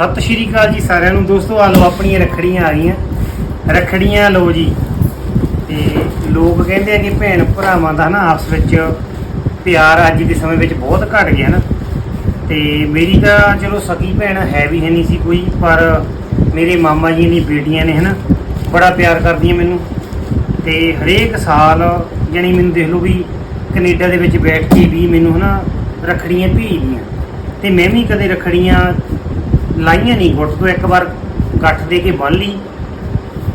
ਸਤਿ ਸ਼੍ਰੀ ਅਕਾਲ ਜੀ ਸਾਰਿਆਂ ਨੂੰ। ਦੋਸਤੋ, ਆ ਲਓ ਆਪਣੀਆਂ ਰੱਖੜੀਆਂ ਆ ਗਈਆਂ। ਰੱਖੜੀਆਂ ਲਓ ਜੀ। ਤੇ ਲੋਕ ਕਹਿੰਦੇ ਆ ਕਿ ਭੈਣ ਭਰਾਵਾਂ ਦਾ ਨਾ ਆਪਸ ਵਿੱਚ ਪਿਆਰ ਅੱਜ ਦੇ ਸਮੇਂ ਵਿੱਚ ਬਹੁਤ ਘਟ ਗਿਆ ਨਾ। ਤੇ ਮੇਰੀ ਤਾਂ ਚਲੋ ਸਕੀ ਭੈਣ ਹੈ ਵੀ ਹੈ ਨਹੀਂ ਸੀ ਕੋਈ, ਪਰ ਮੇਰੇ ਮਾਮਾ ਜੀ ਦੀ ਬੇਟੀਆਂ ਨੇ ਹਨਾ, ਬੜਾ ਪਿਆਰ ਕਰਦੀਆਂ ਮੈਨੂੰ। ਤੇ ਹਰੇਕ ਸਾਲ ਜਾਣੀ ਮੈਨੂੰ ਦੇਖ ਲਓ ਵੀ ਕੈਨੇਡਾ ਦੇ ਵਿੱਚ ਬੈਠ ਕੇ ਵੀ ਮੈਨੂੰ ਹਨਾ ਰੱਖੜੀਆਂ ਭੇਜਦੀਆਂ। ਤੇ ਮੈਂ ਵੀ ਕਦੇ ਰੱਖੜੀਆਂ ਲਾਈਆਂ ਨਹੀਂ, ਗੁੱਟ ਤੋਂ ਇੱਕ ਵਾਰ ਗੱਠ ਦੇ ਕੇ ਬੰਨ ਲਈ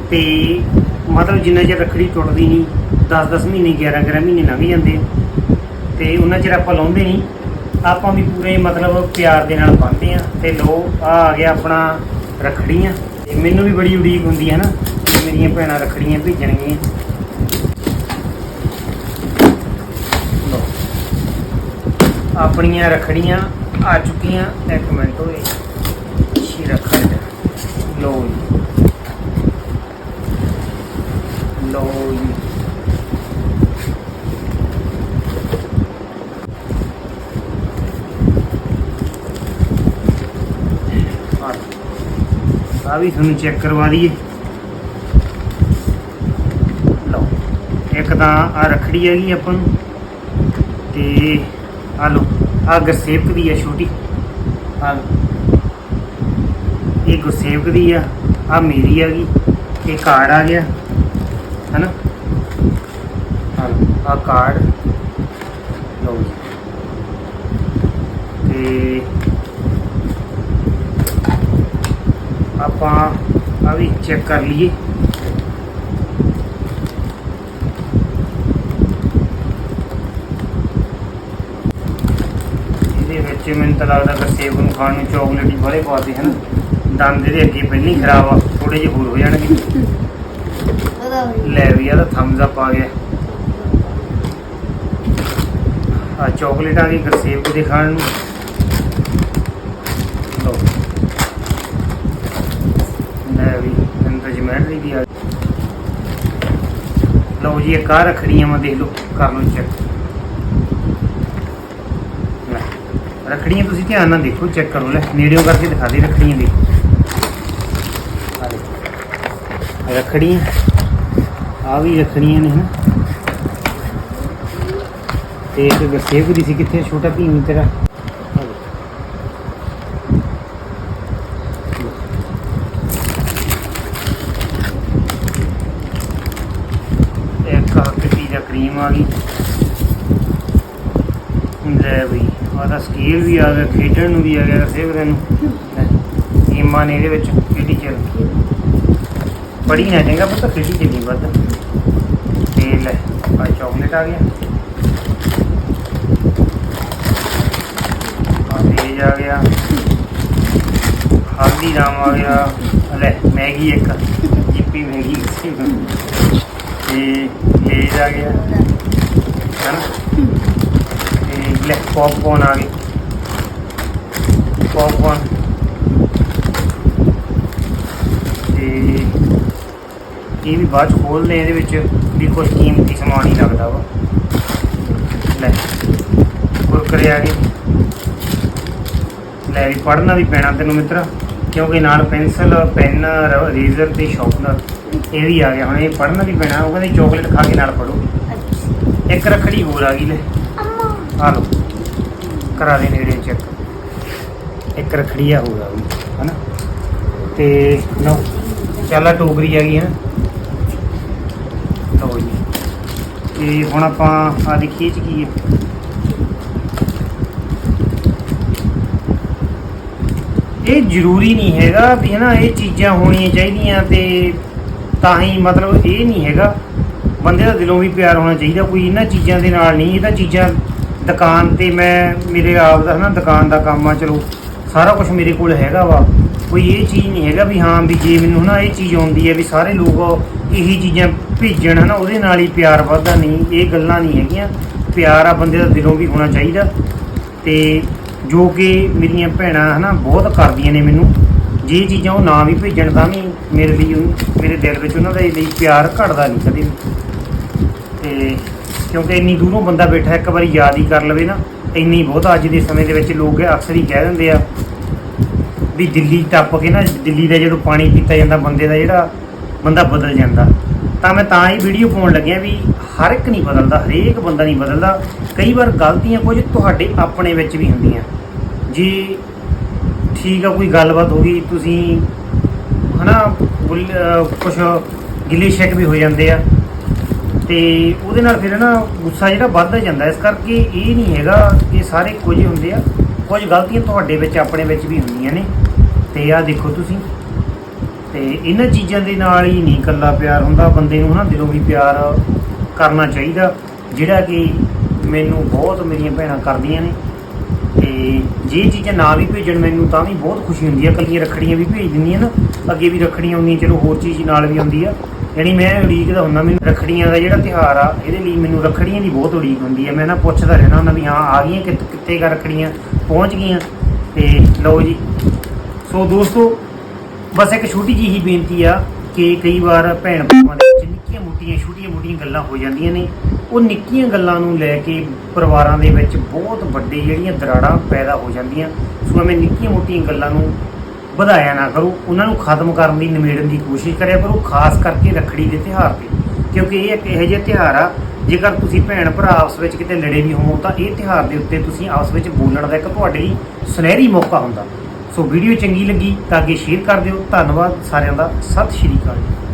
ਤੇ ਮਤਲਬ ਜਿੰਨਾ ਚਿਰ ਰੱਖੜੀ ਟੁੱਟਦੀ ਨਹੀਂ 10-10 ਮਹੀਨੇ 11-11 ਮਹੀਨੇ ਲੰਘ ਜਾਂਦੇ ਤੇ ਉਹਨਾਂ ਚਿਰ ਆਪਾਂ ਲਾਉਂਦੇ ਨਹੀਂ, ਆਪਾਂ ਵੀ ਪੂਰੇ ਮਤਲਬ ਪਿਆਰ ਦੇ ਨਾਲ ਬੰਨਦੇ ਆ ਤੇ ਲੋ ਆ ਆ ਗਿਆ ਆਪਣਾ ਰੱਖੜੀਆਂ। ਤੇ ਮੈਨੂੰ ਵੀ ਬੜੀ ਉਡੀਕ ਹੁੰਦੀ ਹੈ ਨਾ ਕਿ ਮੇਰੀਆਂ ਭੈਣਾਂ ਰੱਖੜੀਆਂ ਭੇਜਣਗੀਆਂ। ਆਪਣੀਆਂ ਰੱਖੜੀਆਂ ਆ ਚੁੱਕੀਆਂ, ਇੱਕ ਮਿੰਟ ਹੋਏ ਸ਼ੀ ਰੱਖੜ ਲੋ ਜੀ। ਲੋ ਜੀ। ਆ ਵੀ ਤੁਹਾਨੂੰ ਚੈੱਕ ਕਰਵਾ ਦਈਏ। ਲਓ। ਇੱਕ ਤਾਂ ਆ ਰੱਖੜੀ ਹੈਗੀ ਆਪਾਂ ਨੂੰ। ਤੇ ਆ ਲਓ। ਆ ਗੁਰਸੇਵਕ ਦੀ ਹੈ ਛੋਟੀ। ਆ ਇਹ ਗੁਰਸੇਵਕ ਦੀ ਆ ਆ ਮੇਰੀ ਆ ਗਈ, ਇਹ ਕਾਰਡ ਆ ਗਿਆ, ਹੈਨਾ? ਆ ਲਓ ਕਾਰਡ। ਲਓ ਜੀ। ਤੇ ਆਪਾਂ ਆ ਵੀ ਚੈੱਕ ਕਰ ਲਈਏ। ਇਹਦੇ ਵਿੱਚ ਮੈਨੂੰ ਤਾਂ ਲੱਗਦਾ ਕਿ ਸੇਬ ਨੂੰ ਖਾਣ ਨੂੰ ਚਾਕਲੇਟ ਹੀ ਬੜੇ ਪਾਦੇ ਹਨ? ਦੰਦ ਇਹਦੇ ਅੱਗੇ ਪਹਿਲਾਂ ਹੀ ਖਰਾਬ ਆ ਥੋੜੇ ਜਿਹੇ ਹੋਰ ਹੋ ਜਾਣਗੇ। ਲੈ ਵੀ ਆ ਤਾਂ ਥੰਬਸ ਅਪ ਆ ਗਿਆ। ਆ ਚਾਕਲੇਟ ਆ ਗਈ ਗਰਸੇਬ ਦੇ ਖਾਣ ਨੂੰ। ਲਓ। ਲੈ ਵੀ ਅੰਦਰ ਜਮੈਟਰੀ ਦੀ ਆ ਲਓ ਜੀ ਇਹ ਕਾਰ ਰੱਖੜੀਆਂ ਮੈਂ ਦੇਖ ਲਓ, ਕਰ ਲਓ ਚੈੱਕ ਲੈ, ਰੱਖੜੀਆਂ ਤੁਸੀਂ ਧਿਆਨ ਨਾਲ ਦੇਖੋ ਚੈੱਕ ਕਰੋ, ਲੈ, ਨੇੜਿਓਂ ਕਰਕੇ ਦਿਖਾ ਦੇ, ਰੱਖੜੀਆਂ ਦੀ ਦੇਖੋ। ਰੱਖੜੀਆਂ। ਆ ਵੀ ਰੱਖੜੀਆਂ ਨੇ ਹਨਾ। ਤੇ ਇੱਕ ਗਸੇਬ ਦੀ ਸੀ ਕਿੱਥੇ? ਛੋਟਾ ਭੀਮ ਤੇਰਾ। ਆ ਇੱਕ ਕਿੱਟੀ ਦਾ ਕਰੀਮ ਆ ਗਈ। ਲੈ ਬਈ ਆਦਾ ਸਕੇਲ ਵੀ ਆ ਗਿਆ, ਖੇਡਣ ਨੂੰ ਵੀ ਆ ਗਿਆ ਸੇਵ ਨੂੰ। ਗੇਮਾਂ ਨੇ ਇਹਦੇ ਵਿੱਚ, ਕਿਹੜੀ? ਚੱਲ ਬੜੀ ਨਾ ਚੰਗਾ ਪਤਾ ਖੇਡੀ ਚੱਲੀ ਵੱਧ ਤੇ ਲੈ ਆ ਚਾਕਲੇਟ ਆ ਗਿਆ ਆ ਤੇਜ ਆ ਗਿਆ ਹਲਦੀ ਰਾਮ ਆ ਗਿਆ ਲੈ ਮੈਗੀ ਇੱਕ ਜਿੱਪੀ ਮੈਗੀ ਤੇ ਲੇਜ ਆ ਗਿਆ ਹਨ ਤੇ ਲੈ ਪੌਪਕੌਰਨ ਆ ਗਈ ਪੌਪਕੌਰਨ ਤੇ ਇਹ ਵੀ ਬਾਅਦ ਖੋਲਦੇ ਇਹਦੇ ਵਿੱਚ ਵੀ ਕੁਝ ਕੀਮਤੀ ਸਮਾਨ ਹੀ ਲੱਗਦਾ ਵਾ। ਲੈ ਕੁਰਕਰੇ ਆ ਗਏ ਲੈ ਵੀ ਪੜ੍ਹਨਾ ਵੀ ਪੈਣਾ ਤੈਨੂੰ ਮਿੱਤਰ ਕਿਉਂਕਿ ਨਾਲ ਪੈਨਸਲ ਪੈਨ ਰੇਜ਼ਰ ਤੇ ਸ਼ਾਰਪਨਰ ਇਹ ਵੀ ਆ ਗਿਆ। ਹੁਣ ਇਹ ਪੜ੍ਹਨਾ ਵੀ ਪੈਣਾ ਉਹ ਕਹਿੰਦੇ ਚਾਕਲੇਟ ਖਾ ਕੇ ਨਾਲ ਪੜੋ ਇੱਕ ਰੱਖੜੀ ਹੋਰ ਆ ਗਈ ਲੈ। ਆ ਲਓ ਕਰਾ ਦੇ ਨੇੜੇ ਚੈੱਕ ਇੱਕ ਰੱਖੜੀ ਆ ਹੋਰ ਆ ਗਈ ਹਨਾ? ਤੇ ਲਓ ਚਾਲਾ ਟੋਕਰੀ ਆ ਗਈ ਹੈ ਲਓ ਜੀ ਤੇ ਹੁਣ ਆਪਾਂ ਆ ਦੇਖੀਏ ਚ ਕੀ ਹੈ। ਇਹ ਜ਼ਰੂਰੀ ਨਹੀਂ ਹੈਗਾ ਵੀ ਹਨਾ ਇਹ ਚੀਜ਼ਾਂ ਹੋਣੀਆਂ ਚਾਹੀਦੀਆਂ ਤੇ ਤਾਂ ਹੀ ਮਤਲਬ ਇਹ ਨਹੀਂ ਹੈਗਾ। ਬੰਦੇ ਦਾ ਦਿਲੋਂ ਵੀ ਪਿਆਰ ਹੋਣਾ ਚਾਹੀਦਾ, ਕੋਈ ਇਹਨਾਂ ਚੀਜ਼ਾਂ ਦੇ ਨਾਲ ਨਹੀਂ, ਇਹ ਤਾਂ ਚੀਜ਼ਾਂ ਦੁਕਾਨ ਤੇ ਮੈਂ ਮੇਰੇ ਆਪ ਦਾ ਹਨਾ ਦੁਕਾਨ ਦਾ ਕੰਮ ਆ, ਚਲੋ। ਸਾਰਾ ਕੁਝ ਮੇਰੇ ਕੋਲ ਹੈਗਾ ਵਾ। ਕੋਈ ਇਹ ਚੀਜ਼ ਨਹੀਂ ਹੈਗਾ ਵੀ ਹਾਂ ਵੀ ਜੇ ਮੈਨੂੰ ਹਨਾ ਇਹ ਚੀਜ਼ ਆਉਂਦੀ ਹੈ ਵੀ ਸਾਰੇ ਲੋਕ ਇਹੀ ਚੀਜ਼ਾਂ ਭੇਜਣ ਹਨਾ, ਉਹਦੇ ਨਾਲ ਹੀ ਪਿਆਰ ਵੱਧਦਾ ਨਹੀਂ, ਇਹ ਗੱਲਾਂ ਨਹੀਂ ਹੈਗੀਆਂ। ਪਿਆਰ ਆ ਬੰਦੇ ਦਾ ਦਿਲੋਂ ਵੀ ਹੋਣਾ ਚਾਹੀਦਾ। ਤੇ ਜੋ ਕਿ ਮੇਰੀਆਂ ਭੈਣਾਂ ਹਨਾ ਬਹੁਤ ਕਰਦੀਆਂ ਨੇ ਮੈਨੂੰ। ਜੇ ਚੀਜ਼ਾਂ ਉਹ ਨਾ ਵੀ ਭੇਜਣ ਤਾਂ ਵੀ ਮੇਰੇ ਲਈ ਮੇਰੇ ਦਿਲ ਵਿੱਚ ਉਹਨਾਂ ਦੇ ਲਈ ਪਿਆਰ ਘਟਦਾ ਨਹੀਂ ਕਦੇ ਵੀ। ਤੇ ਕਿਉਂਕਿ ਇੰਨੀ ਦੂਰੋਂ ਬੰਦਾ ਬੈਠਾ ਇੱਕ ਵਾਰੀ ਯਾਦ ਹੀ ਕਰ ਲਵੇ ਨਾ। ਇੰਨੀ ਬਹੁਤ ਅੱਜ ਦੇ ਸਮੇਂ ਦੇ ਵਿੱਚ ਲੋਕ ਅਕਸਰ ਹੀ ਕਹਿ ਦਿੰਦੇ ਆ ਵੀ ਦਿੱਲੀ ਟੱਪ ਕੇ ਨਾ, ਦਿੱਲੀ ਦਾ ਜਦੋਂ ਪਾਣੀ ਪੀਤਾ ਜਾਂਦਾ, ਬੰਦੇ ਦਾ ਜਿਹੜਾ ਬੰਦਾ ਬਦਲ ਜਾਂਦਾ। ਤਾਂ ਮੈਂ ਤਾਂ ਹੀ ਵੀਡੀਓ ਪਾਉਣ ਲੱਗਿਆ ਵੀ ਹਰ ਇੱਕ ਨਹੀਂ ਬਦਲਦਾ, ਹਰੇਕ ਬੰਦਾ ਨਹੀਂ ਬਦਲਦਾ। ਕਈ ਵਾਰ ਗਲਤੀਆਂ ਕੁਝ ਤੁਹਾਡੇ ਆਪਣੇ ਵਿੱਚ ਵੀ ਹੁੰਦੀਆਂ। ਜੀ ਠੀਕ ਆ, ਕੋਈ ਗੱਲਬਾਤ ਹੋ ਗਈ, ਤੁਸੀਂ ਹਨਾ ਕੁਝ ਗਿਲੇ ਸ਼ੱਕ ਵੀ ਹੋ ਜਾਂਦੇ ਆ। ਤੇ ਉਹਦੇ ਨਾਲ ਫਿਰ ਨਾ ਗੁੱਸਾ ਜਿਹੜਾ ਵੱਧਦਾ ਜਾਂਦਾ, ਇਸ ਕਰਕੇ ਇਹ ਨਹੀਂ ਹੈਗਾ ਕਿ ਸਾਰੇ ਕੁਝ ਹੁੰਦੇ ਆ, ਕੁਝ ਗਲਤੀਆਂ ਤੁਹਾਡੇ ਵਿੱਚ, ਆਪਣੇ ਵਿੱਚ ਵੀ ਹੁੰਦੀਆਂ ਨੇ। ਤੇ ਆਹ ਦੇਖੋ ਤੁਸੀਂ, ਤੇ ਇਹਨਾਂ ਚੀਜ਼ਾਂ ਦੇ ਨਾਲ ਹੀ ਨਹੀਂ ਇਕੱਲਾ ਪਿਆਰ ਹੁੰਦਾ, ਬੰਦੇ ਨੂੰ ਨਾ ਦਿਲੋਂ ਵੀ ਪਿਆਰ ਕਰਨਾ ਚਾਹੀਦਾ, ਜਿਹੜਾ ਕਿ ਮੈਨੂੰ ਬਹੁਤ ਮੇਰੀਆਂ ਭੈਣਾਂ ਕਰਦੀਆਂ ਨੇ। ਤੇ ਜੇ ਚੀਜ਼ਾਂ ਨਾ ਵੀ ਭੇਜਣ ਮੈਨੂੰ, ਤਾਂ ਵੀ ਬਹੁਤ ਖੁਸ਼ੀ ਹੁੰਦੀ ਆ। ਕੱਲੀਆਂ ਰੱਖੜੀਆਂ ਵੀ ਭੇਜ ਦਿੰਦੀਆਂ ਨਾ, ਅੱਗੇ ਵੀ ਰੱਖੜੀਆਂ ਹੁੰਦੀਆਂ ਚਲੋ ਹੋਰ ਚੀਜ਼ ਨਾਲ ਵੀ ਆਉਂਦੀ ਆ। ਯਾਨੀ ਮੈਂ ਉਡੀਕਦਾ ਹੁੰਦਾ ਮੈਨੂੰ ਰੱਖੜੀਆਂ ਦਾ ਜਿਹੜਾ ਤਿਉਹਾਰ ਆ, ਇਹਦੇ ਲਈ ਮੈਨੂੰ ਰੱਖੜੀਆਂ ਦੀ ਬਹੁਤ ਉਡੀਕ ਹੁੰਦੀ ਹੈ ਮੈਂ ਨਾ ਪੁੱਛਦਾ ਰਹਿਣਾ ਹੁੰਦਾ ਵੀ ਹਾਂ, ਆ ਗਈਆਂ ਕਿ ਕਿੱਥੇ ਗਾ ਰੱਖੜੀਆਂ? ਪਹੁੰਚ ਗਈਆਂ। ਤੇ ਲਓ ਜੀ। ਸੋ ਦੋਸਤੋ, ਬਸ ਇੱਕ ਛੋਟੀ ਜਿਹੀ ਹੀ ਬੇਨਤੀ ਆ ਕਿ ਕਈ ਵਾਰ ਭੈਣ ਭਰਾਵਾਂ ਦੇ ਵਿੱਚ ਨਿੱਕੀਆਂ ਮੋਟੀਆਂ, ਛੋਟੀਆਂ ਮੋਟੀਆਂ ਗੱਲਾਂ ਹੋ ਜਾਂਦੀਆਂ ਨੇ। ਉਹ ਨਿੱਕੀਆਂ ਗੱਲਾਂ ਨੂੰ ਲੈ ਕੇ ਪਰਿਵਾਰਾਂ ਦੇ ਵਿੱਚ ਬਹੁਤ ਵੱਡੇ ਜਿਹੜੀਆਂ ਦਰਾੜਾਂ ਪੈਦਾ ਹੋ ਜਾਂਦੀਆਂ। ਸੋ ਐਵੇਂ ਨਿੱਕੀਆਂ ਮੋਟੀਆਂ ਗੱਲਾਂ ਨੂੰ ਵਧਾਇਆ ਨਾ ਕਰੋ, ਉਹਨਾਂ ਨੂੰ ਖਤਮ ਕਰਨ ਦੀ ਨਿਮੇੜਨ ਦੀ ਕੋਸ਼ਿਸ਼ ਕਰਿਆ ਕਰੋ, ਖਾਸ ਕਰਕੇ ਰੱਖੜੀ ਦੇ ਤਿਉਹਾਰ ਤੇ। ਕਿਉਂਕਿ ਇਹ ਇੱਕ ਇਹੋ ਜਿਹਾ ਤਿਉਹਾਰ ਆ, ਜੇਕਰ ਤੁਸੀਂ ਭੈਣ ਭਰਾ ਆਪਸ ਵਿੱਚ ਕਿਤੇ ਲੜੇ ਵੀ ਹੋਵੋ, ਤਾਂ ਇਹ ਤਿਉਹਾਰ ਦੇ ਉੱਤੇ ਤੁਸੀਂ ਆਪਸ ਵਿੱਚ ਬੋਲਣ ਦਾ ਇੱਕ ਤੁਹਾਡੇ ਲਈ ਸੁਨਹਿਰੀ ਮੌਕਾ ਹੁੰਦਾ। ਸੋ ਵੀਡੀਓ ਚੰਗੀ ਲੱਗੀ ਤਾਂ ਅੱਗੇ ਸ਼ੇਅਰ ਕਰ ਦਿਓ। ਧੰਨਵਾਦ ਸਾਰਿਆਂ ਦਾ। ਸਤਿ ਸ਼੍ਰੀ ਅਕਾਲ ਜੀ।